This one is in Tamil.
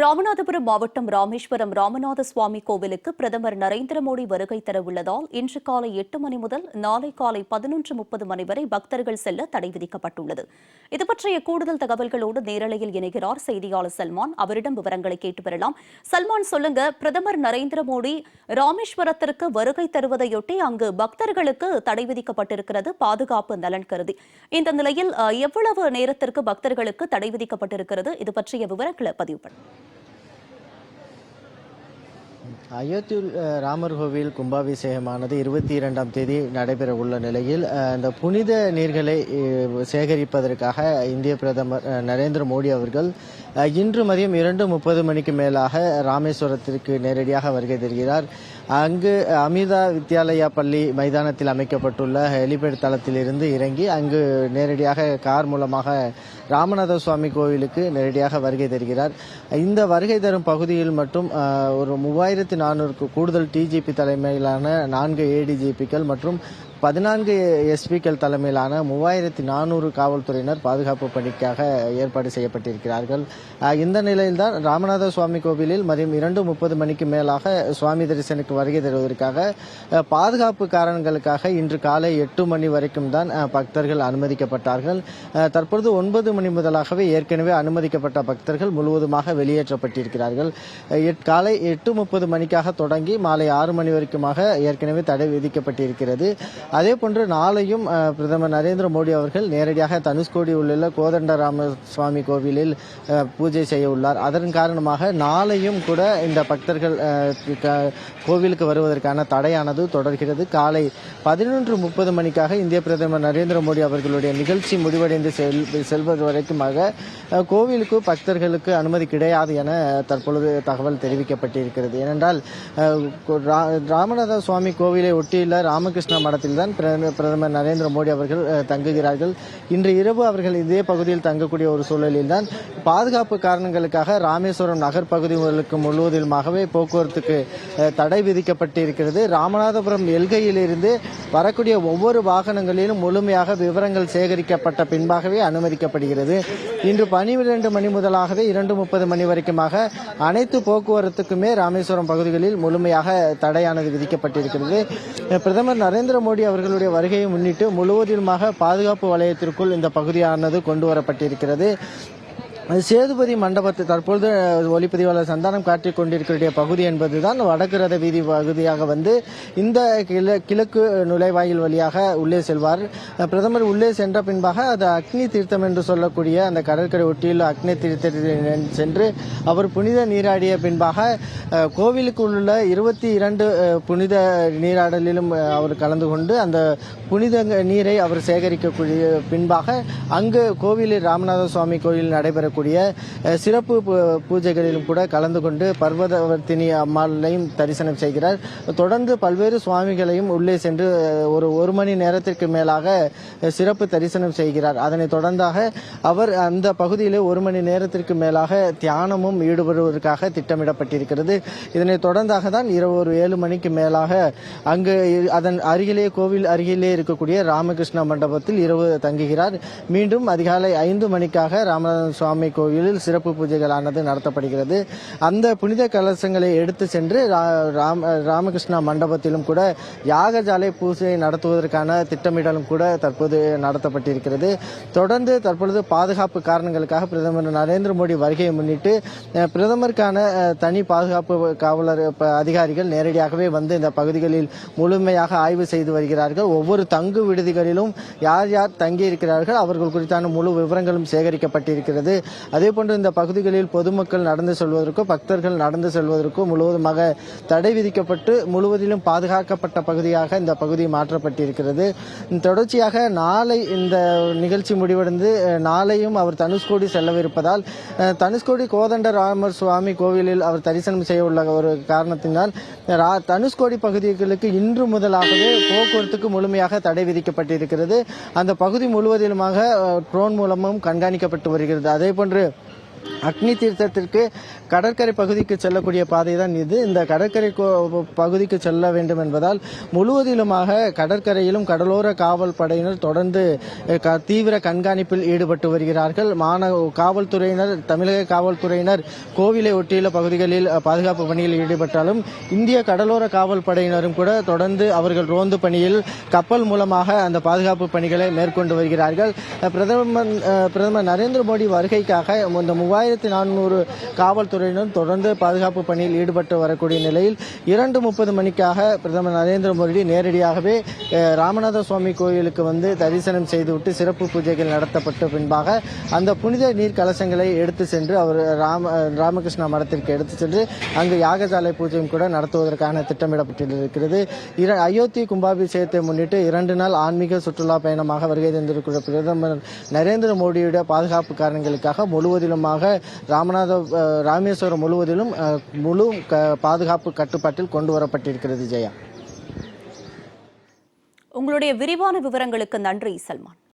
ராமநாதபுரம் மாவட்டம் ராமேஸ்வரம் ராமநாத சுவாமி கோவிலுக்கு பிரதமர் நரேந்திர மோடி வருகை தரவுள்ளதால் இன்று காலை எட்டு மணி முதல் நாளை காலை பதினொன்று முப்பது மணி வரை பக்தர்கள் செல்ல தடை விதிக்கப்பட்டுள்ளது. இது பற்றிய கூடுதல் தகவல்களோடு நேரலையில் இணைகிறார் செய்தியாளர் சல்மான். அவரிடம் விவரங்களை கேட்டு பெறலாம். சல்மான் சொல்லுங்க பிரதமர் நரேந்திர மோடி ராமேஸ்வரத்திற்கு வருகை தருவதையொட்டி அங்கு பக்தர்களுக்கு தடை விதிக்கப்பட்டிருக்கிறது பாதுகாப்பு நலன் கருதி. இந்த நிலையில் எவ்வளவு நேரத்திற்கு பக்தர்களுக்கு தடை விதிக்கப்பட்டிருக்கிறது? இது பற்றிய விவரங்களை பதிவு பண்ணுங்க அயோத்தியில் ராமர் கோவில் கும்பாபிஷேகமானது இருபத்தி இரண்டாம் தேதி நடைபெற உள்ள நிலையில் அந்த புனித நீர்களை சேகரிப்பதற்காக இந்திய பிரதமர் நரேந்திர மோடி அவர்கள் இன்று மதியம் இரண்டு முப்பது மணிக்கு மேலாக ராமேஸ்வரத்திற்கு நேரடியாக வருகை தருகிறார். அங்கு அமிதா வித்யாலயா பள்ளி மைதானத்தில் அமைக்கப்பட்டுள்ள ஹெலிபேட் தளத்திலிருந்து இறங்கி அங்கு நேரடியாக கார் மூலமாக ராமநாத சுவாமி கோவிலுக்கு நேரடியாக வருகை தருகிறார். இந்த வருகை தரும் பகுதியில் மட்டும் ஒரு மூவாயிரத்தி நானூறுக்கு கூடுதல் டிஜிபி தலைமையிலான நான்கு ஏடிஜிபிக்கள் மற்றும் பதினான்கு எஸ்பிக்கள் தலைமையிலான மூவாயிரத்தி நானூறு காவல்துறையினர் பாதுகாப்பு பணிக்காக ஏற்பாடு செய்யப்பட்டிருக்கிறார்கள். இந்த நிலையில்தான் ராமநாத சுவாமி கோவிலில் மதியம் இரண்டு முப்பது மணிக்கு மேலாக சுவாமி தரிசனுக்கு வருகை தருவதற்காக பாதுகாப்பு காரணங்களுக்காக இன்று காலை எட்டு மணி வரைக்கும் தான் பக்தர்கள் அனுமதிக்கப்பட்டார்கள். தற்பொழுது ஒன்பது மணி முதலாகவே ஏற்கனவே அனுமதிக்கப்பட்ட பக்தர்கள் முழுவதுமாக வெளியேற்றப்பட்டிருக்கிறார்கள். காலை எட்டு முப்பது மணிக்காக தொடங்கி மாலை ஆறு மணி வரைக்குமாக ஏற்கனவே தடை விதிக்கப்பட்டிருக்கிறது. அதே போன்று நாளையும் பிரதமர் நரேந்திர மோடி அவர்கள் நேரடியாக தனுஷ்கோடி உள்ள கோதண்டராம சுவாமி கோவிலில் பூஜை செய்ய உள்ளார். அதன் காரணமாக நாளையும் கூட இந்த பக்தர்கள் கோவிலுக்கு வருவதற்கான தடையானது தொடர்கிறது. காலை பதினொன்று முப்பது மணிக்காக இந்திய பிரதமர் நரேந்திர மோடி அவர்களுடைய நிகழ்ச்சி முடிவடைந்து செல் செல்வது வரைக்குமாக கோவிலுக்கு பக்தர்களுக்கு அனுமதி கிடையாது என தற்பொழுது தகவல் தெரிவிக்கப்பட்டிருக்கிறது. ஏனென்றால் ராமநாத சுவாமி கோவிலை ஒட்டியுள்ள ராமகிருஷ்ண மடத்தில் தான் பிரதமர் நரேந்திர மோடி அவர்கள் தங்குகிறார்கள். இன்று இரவு அவர்கள் இதே பகுதியில் தங்கக்கூடிய ஒரு சூழலில் தான் பாதுகாப்பு காரணங்களுக்காக ராமேஸ்வரம் நகர் பகுதிகளுக்கு முழுவதுமாகவே போக்குவரத்துக்கு தடை தடை விதிக்கப்பட்டிருக்கிறது. ராமநாதபுரம் எல்கையிலிருந்து வரக்கூடிய ஒவ்வொரு வாகனங்களிலும் முழுமையாக விவரங்கள் சேகரிக்கப்பட்ட பின்பாகவே அனுமதிக்கப்படுகிறது. இன்று பனிரெண்டு மணி முதலாகவே இரண்டு முப்பது மணி வரைக்குமாக அனைத்து போக்குவரத்துக்குமே ராமேஸ்வரம் பகுதிகளில் முழுமையாக தடையானது விதிக்கப்பட்டிருக்கிறது. பிரதமர் நரேந்திர மோடி அவர்களுடைய வருகையை முன்னிட்டு முழுவதுமாக பாதுகாப்பு வலயத்திற்குள் இந்த பகுதியானது கொண்டு வரப்பட்டிருக்கிறது. சேதுபதி மண்டபத்தை தற்பொழுது ஒளிப்பதிவாளர் சந்தானம் காட்டிக் கொண்டிருக்கிற பகுதி என்பதுதான் வடக்கு ரத வீதி பகுதியாக வந்து இந்த கிழக்கு நுழைவாயில் வழியாக உள்ளே செல்வார். பிரதமர் உள்ளே சென்ற பின்பாக அது அக்னி தீர்த்தம் என்று சொல்லக்கூடிய அந்த கடற்கரை ஒட்டியுள்ள அக்னி தீர்த்தத்தில் சென்று அவர் புனித நீராடிய பின்பாக கோவிலுக்கு உள்ள இருபத்தி இரண்டு புனித நீராடலிலும் அவர் கலந்து கொண்டு அந்த புனித நீரை அவர் சேகரிக்கக்கூடிய பின்பாக அங்கு கோவிலில் ராமநாத சுவாமி கோயில் நடைபெற வரக்கூடிய சிறப்பு பூ- பூஜைகளிலும் கூட கலந்து கொண்டு பர்வதவர்த்தினி அம்மாளையும் தரிசனம் செய்கிறார். தொடர்ந்து பல்வேறு சுவாமிகளையும் உள்ளே சென்று ஒரு ஒரு மணி நேரத்திற்கு மேலாக சிறப்பு தரிசனம் செய்கிறார். அதனைத் தொடர்ந்தாக அவர் அந்த பகுதியிலே ஒரு மணி நேரத்திற்கு மேலாக தியானமும் ஈடுபடுவதற்காக திட்டமிடப்பட்டிருக்கிறது. இதனைத் தொடர்ந்தாக தான் இரவு ஒரு ஏழு மணிக்கு மேலாக அங்கு அதன் அருகிலே கோவில் அருகிலே இருக்கக்கூடிய ராமகிருஷ்ண மண்டபத்தில் இரவு தங்குகிறார். மீண்டும் அதிகாலை ஐந்து மணிக்காக ராமநாதன் சுவாமி கோவிலில் சிறப்பு பூஜைகளானது நடத்தப்படுகிறது. அந்த புனித கலசங்களை எடுத்து சென்று ரா- ராம ராமகிருஷ்ணா மண்டபத்திலும் கூட யாகஜாலை பூஜை நடத்துவதற்கான திட்டமிடலும் கூட தற்போது நடத்தப்பட்டிருக்கிறது. தொடர்ந்து தற்பொழுது பாதுகாப்பு காரணங்களுக்காக பிரதமர் நரேந்திர மோடி வருகையை முன்னிட்டு பிரதமருக்கான தனி பாதுகாப்பு காவலர் ப- அதிகாரிகள் நேரடியாகவே வந்து இந்த பகுதிகளில் முழுமையாக ஆய்வு செய்து வருகிறார்கள். ஒவ்வொரு தங்கு விடுதிகளிலும் யார் யார் தங்கி இருக்கிறார்கள் அவர்கள் குறித்தான முழு விவரங்களும் சேகரிக்கப்பட்டிருக்கிறது. அதே போன்று இந்த பகுதிகளில் பொதுமக்கள் நடந்து செல்வதற்கோ பக்தர்கள் நடந்து செல்வதற்கோ முழுவதுமாக தடை விதிக்கப்பட்டு முழுவதிலும் பாதுகாக்கப்பட்ட பகுதியாக இந்த பகுதி மாற்றப்பட்டிருக்கிறது. தொடர்ச்சியாக நாளை இந்த நிகழ்ச்சி முடிவடைந்து நாளையும் அவர் தனுஷ்கோடி செல்லவிருப்பதால் தனுஷ்கோடி கோதண்ட ராமர் சுவாமி கோவிலில் அவர் தரிசனம் செய்ய உள்ள ஒரு காரணத்தினால் ரா- தனுஷ்கோடி பகுதிகளுக்கு இன்று முதலாகவே போக்குவரத்துக்கு முழுமையாக தடை விதிக்கப்பட்டிருக்கிறது. அந்த பகுதி முழுவதிலுமாக ட்ரோன் மூலமும் கண்காணிக்கப்பட்டு வருகிறது. அதே பண்ணுறேன் அக்னி தீர்த்தத்திற்கு கடற்கரை பகுதிக்கு செல்லக்கூடிய பாதை தான் இது. இந்த கடற்கரை கோ- பகுதிக்கு செல்ல வேண்டும் என்பதால் முழுவதிலுமாக கடற்கரையிலும் கடலோர காவல் படையினர் தொடர்ந்து க- தீவிர கண்காணிப்பில் ஈடுபட்டு வருகிறார்கள். மாணவ காவல்துறையினர் தமிழக காவல்துறையினர் கோவிலை ஒட்டியுள்ள பகுதிகளில் பாதுகாப்பு பணியில் ஈடுபட்டாலும் இந்திய கடலோர காவல் படையினரும் கூட தொடர்ந்து அவர்கள் ரோந்து பணியில் கப்பல் மூலமாக அந்த பாதுகாப்பு பணிகளை மேற்கொண்டு வருகிறார்கள். பிரதமர் பிரதமர் நரேந்திர மோடி வருகைக்காக இந்த மூவாயிரத்தி நானூறு காவல்துறையினர் தொடர்ந்து பாதுகாப்பு பணியில் ஈடுபட்டு வரக்கூடிய நிலையில் இரண்டு முப்பது மணிக்காக பிரதமர் நரேந்திர மோடி நேரடியாகவே ராமநாத சுவாமி கோயிலுக்கு வந்து தரிசனம் செய்துவிட்டு சிறப்பு பூஜைகள் நடத்தப்பட்ட பின்பாக அந்த புனித நீர் கலசங்களை எடுத்து சென்று அவர் ராம ராமகிருஷ்ணா மடத்திற்கு எடுத்து சென்று அங்கு யாகசாலை பூஜையும் கூட நடத்துவதற்கான திட்டமிடப்பட்டிருக்கிறது. இர- அயோத்தி கும்பாபிஷேகத்தை முன்னிட்டு இரண்டு நாள் ஆன்மீக சுற்றுலா பயணமாக வருகை தந்திருக்கிற பிரதமர் நரேந்திர மோடியுடைய பாதுகாப்பு காரணங்களுக்காக முழுவதிலுமாக ராமநாத ராமேஸ்வரம் முழுவதிலும் முழு க- பாதுகாப்பு கட்டுப்பாட்டில் கொண்டு வரப்பட்டிருக்கிறது ஜெயா. உங்களுடைய விரிவான விவரங்களுக்கு நன்றி சல்மான்.